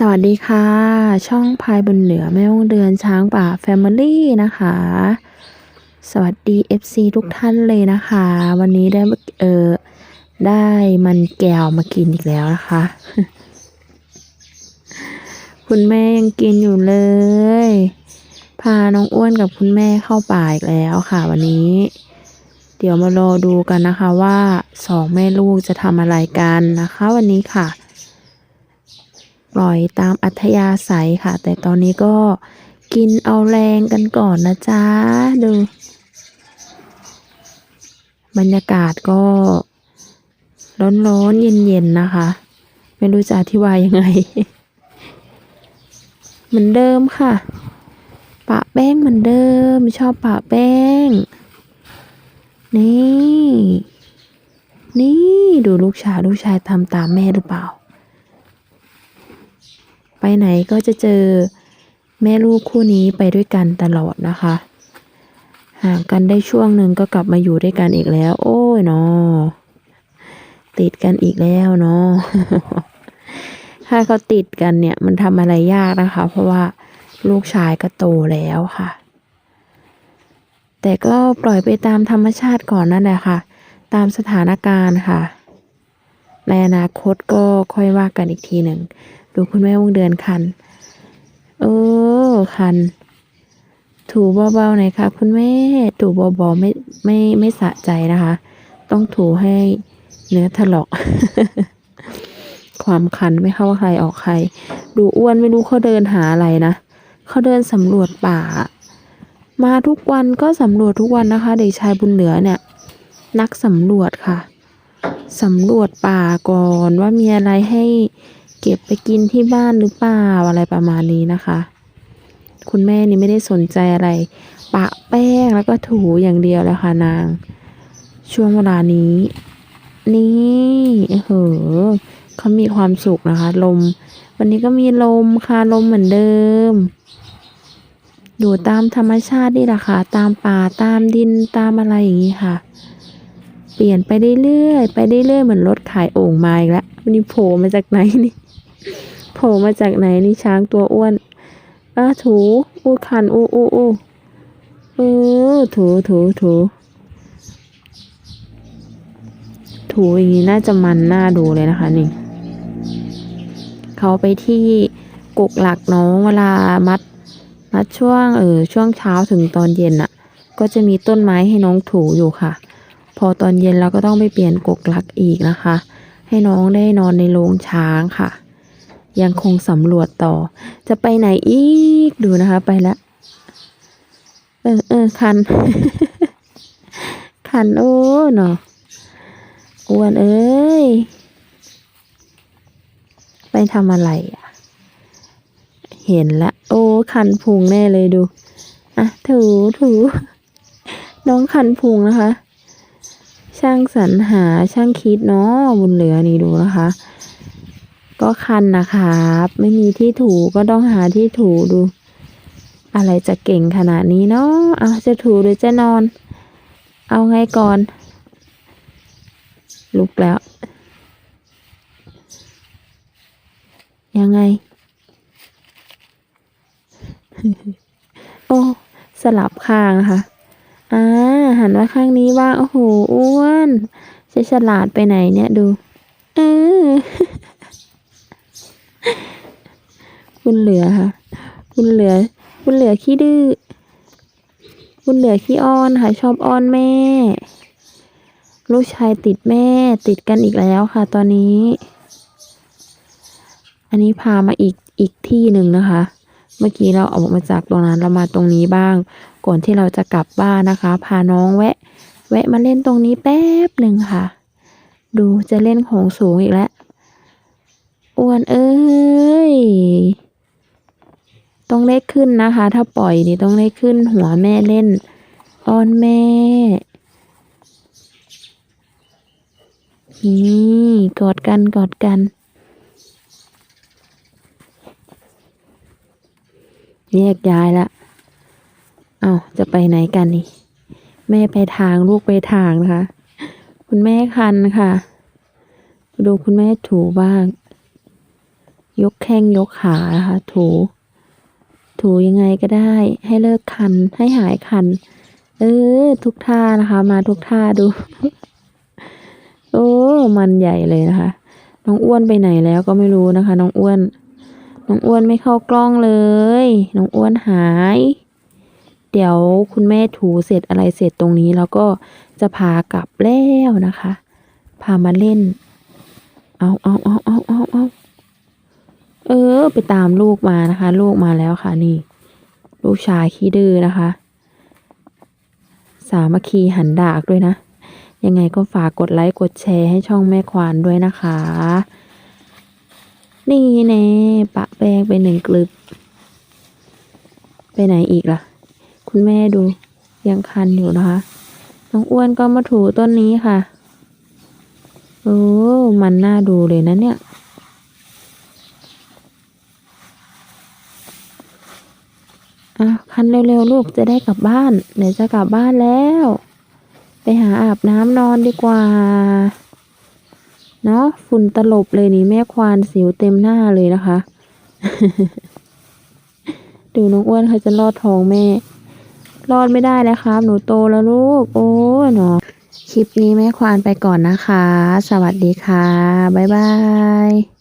สวัสดีค่ะ ช่องพายบนเหนือแม่วงเดือนช้างป่าแฟมิลี่นะคะ สวัสดี FC ทุกท่านเลยนะคะ วันนี้ได้เออได้มันแก้วมากินอีกแล้วนะคะ คุณแม่ยังกินอยู่เลย พาน้องอ้วนกับคุณแม่เข้าป่าอีกแล้วค่ะ วันนี้ เดี๋ยวมารอดูกันนะคะว่าสองแม่ลูกจะทำอะไรกันนะคะ วันนี้ค่ะ ปล่อยตามอัธยาศัยค่ะ แต่ตอนนี้ก็กินเอาแรงกันก่อนนะจ๊ะ ดู บรรยากาศก็ร้อนๆเย็นๆนะคะ ไม่รู้จะอธิบายยังไง เหมือนเดิมค่ะ ปะแป้งเหมือนเดิม ชอบปะแป้ง นี่ นี่ดูลูกชายลูกชายทำตามแม่หรือเปล่า ไปไหนก็จะเจอแม่ลูกคู่นี้ไปด้วยกันตลอดนะคะ ห่างกันได้ช่วงหนึ่งก็กลับมาอยู่ด้วยกันอีกแล้ว โอ้ยเนาะติดกันอีกแล้วเนาะถ้าเขาติดกันเนี่ยมันทำอะไรยากนะคะ เพราะว่าลูกชายก็โตแล้วค่ะ แต่ก็ปล่อยไปตามธรรมชาติก่อนนั่นแหละค่ะ ตามสถานการณ์ค่ะ ในอนาคตก็ค่อยว่ากันอีกทีหนึ่ง ดูคุณแม่วงเดือนคัน เออ คัน ถูเบาๆหน่อยค่ะ คุณแม่ ถูเบาๆไม่ไม่ไม่สะใจนะคะ ต้องถูให้เนื้อถลอก ความคันไม่เข้าใครออกใคร ดูอ้วนไม่รู้เขาเดินหาอะไรนะเขาเดินสำรวจป่า มาทุกวันก็สำรวจทุกวันนะคะ เด็กชายบุญเหลือเนี่ย นักสำรวจค่ะ สำรวจป่าก่อนว่ามีอะไรให้เก็บไปกินที่บ้านหรือเปล่าอะไรประมาณนี้นะคะ คุณแม่นี่ไม่ได้สนใจอะไร ปะแป้งแล้วก็ถูอย่างเดียวเลยค่ะนาง ช่วงเวลานี้ นี่เออเหอเขามีความสุขนะคะ ลม วันนี้ก็มีลมค่ะลมเหมือนเดิมอยู่ตามธรรมชาตินี่แหละค่ะ ตามป่าตามดินตามอะไรอย่างนี้ค่ะ เปลี่ยนไปเรื่อยๆไปเรื่อยๆเหมือนรถขายโอ่งมาอีกแล้ววันนี้โผล่มาจากไหนนี่โผล่มาจากไหนนี่ช้างตัวอ้วนอ้าถูอู้คันอู้อู้อู้เออถูถูถูถูอย่างนี้น่าจะมันน่าดูเลยนะคะนี่เขาไปที่กกหลักน้องเวลามัด มัดช่วงเออช่วงเช้าถึงตอนเย็นอะก็จะมีต้นไม้ให้น้องถูอยู่ค่ะ พอตอนเย็นเราก็ต้องไปเปลี่ยนกกลักอีกนะคะ ให้น้องได้นอนในโรงช้างค่ะ ยังคงสำรวจต่อ จะไปไหนอีกดูนะคะไปแล้วเออเออคัน คันโอ้เนาะอ้วนเอ้ย ไปทำอะไรอะ เห็นละ โอ้คันพุงแน่เลยดู อะถูถูน้องคันพุงนะคะ ช่างสรรหาช่างคิดเนาะบุญเหลือนี่ดูนะคะ ก็คันนะครับ ไม่มีที่ถูก็ต้องหาที่ถูดู อะไรจะเก่งขนาดนี้เนาะเอาจะถูหรือจะนอน เอาไงก่อน ลุกแล้ว ยังไง โอ้ สลับข้างนะคะอ่า หันมาข้างนี้บ้างโอ้โหอ้วนจะฉลาดไปไหนเนี่ยดูเออคุณเหลือค่ะคุณเหลือคุณเหลือขี้ดื้อคุณเหลือขี้อ้อนค่ะชอบอ้อนแม่ ลูกชายติดแม่ ติดกันอีกแล้วค่ะ ตอนนี้ อันนี้พามาอีกอีกที่หนึ่งนะคะ เมื่อกี้เราออกมาจากตรงนั้นเรามาตรงนี้บ้าง ก่อนที่เราจะกลับบ้านนะคะ พาน้องแวะ แวะมาเล่นตรงนี้แป๊บหนึ่งค่ะ ดูจะเล่นของสูงอีกแล้วอ้วนเอ้ยต้องเล็กขึ้นนะคะ ถ้าปล่อยนี่ต้องเล็กขึ้นหัวแม่เล่นอ้อนแม่นี่กอดกันกอดกัน แยกย้ายละ เอาจะไปไหนกันนี่ แม่ไปทางลูกไปทางนะคะ คุณแม่คันค่ะ ดูคุณแม่ถูบ้าง ยกแข้งยกขานะคะ ถู ถูยังไงก็ได้ ให้เลิกคัน ให้หายคัน เออ ทุกท่านะคะ มาทุกท่าดู โอ้ มันใหญ่เลยนะคะ น้องอ้วนไปไหนแล้วก็ไม่รู้นะคะ น้องอ้วน น้องอ้วนไม่เข้ากล้องเลย น้องอ้วนหาย เดี๋ยวคุณแม่ถูเสร็จอะไรเสร็จตรงนี้ แล้วก็จะพากลับแล้วนะคะ พามาเล่น เอาเอาเอาเอาเอาเอาเออ ไปตามลูกมานะคะ ลูกมาแล้วค่ะนี่ ลูกชายขี้ดื้อนะคะ สามัคคีหันดากด้วยนะ ยังไงก็ฝากกดไลค์กดแชร์ให้ช่องแม่ควานด้วยนะคะ นี่แน่ปะแป้งไปหนึ่งกลึบ ไปไหนอีกล่ะ คุณแม่ดูยังคันอยู่นะคะ น้องอ้วนก็มาถูต้นนี้ค่ะ โอ้ มันน่าดูเลยนะเนี่ย อะ คันเร็วๆลูกจะได้กลับบ้าน เดี๋ยวจะกลับบ้านแล้ว ไปหาอาบน้ำนอนดีกว่า เนาะฝุ่นตลบเลยนี่แม่ควานสิวเต็มหน้าเลยนะคะ ดูน้องอ้วนเขาจะลอดท้องแม่ รอดไม่ได้แล้วครับ หนูโตแล้วลูก โอ้ยเนาะคลิปนี้แม่ควานไปก่อนนะคะ สวัสดีค่ะ บ๊ายบาย